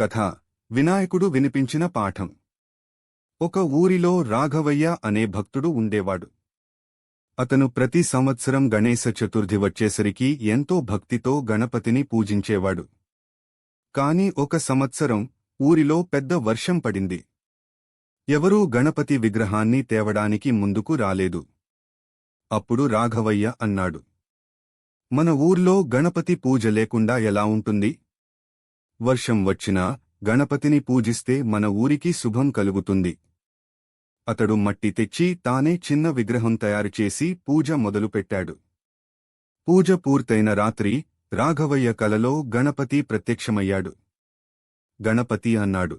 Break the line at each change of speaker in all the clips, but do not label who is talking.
కథ వినాయకుడు వినిపించిన పాఠం. ఒక ఊరిలో రాఘవయ్య అనే భక్తుడు ఉండేవాడు. అతను ప్రతి సంవత్సరం గణేశ చతుర్థి వచ్చేసరికి ఎంతో భక్తితో గణపతిని పూజించేవాడు. కాని ఒక సంవత్సరం ఊరిలో పెద్ద వర్షం పడింది. ఎవరూ గణపతి విగ్రహాన్ని తేవడానికి ముందుకు రాలేదు. అప్పుడు రాఘవయ్య అన్నాడు మన ఊర్లో గణపతి పూజ లేకుండా ఎలా ఉంటుంది? వర్షం వచ్చినా గణపతిని పూజిస్తే మన ఊరికి శుభం కలుగుతుంది. అతడు మట్టి తెచ్చి తానే చిన్న విగ్రహం తయారుచేసి పూజ మొదలుపెట్టాడు పూజ పూర్తయిన రాత్రి రాఘవయ్య కలలో గణపతి ప్రత్యక్షమయ్యాడు. గణపతి అన్నాడు.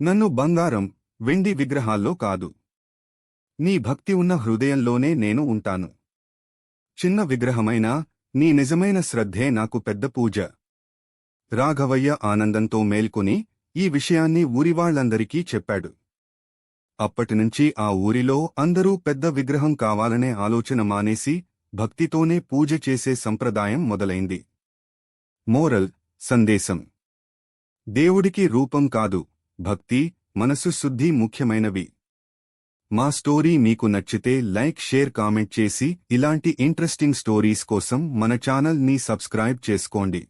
నన్ను బంగారం వెండి విగ్రహాల్లో కాదు. నీ భక్తి ఉన్న హృదయంలోనే నేను ఉంటాను. చిన్న విగ్రహమైనా నీ నిజమైన శ్రద్ధే నాకు పెద్ద పూజ. రాఘవయ్య ఆనందంతో మేల్కొని ఈ విషయాన్ని ఊరివాళ్ళందరికీ చెప్పాడు. అప్పటినుంచి ఆ ఊరిలో అందరూ పెద్ద విగ్రహం కావాలనే ఆలోచన మానేసి భక్తితోనే పూజ చేసే సంప్రదాయం మొదలైంది. మోరల్ సందేశం. దేవుడికి రూపం కాదు భక్తి మనసు శుద్ధి ముఖ్యమైనవి. మా స్టోరీ మీకు నచ్చితే లైక్ షేర్ కామెంట్ చేసి ఇలాంటి ఇంట్రెస్టింగ్ స్టోరీస్ కోసం మన ఛానల్ని సబ్స్క్రైబ్ చేసుకోండి.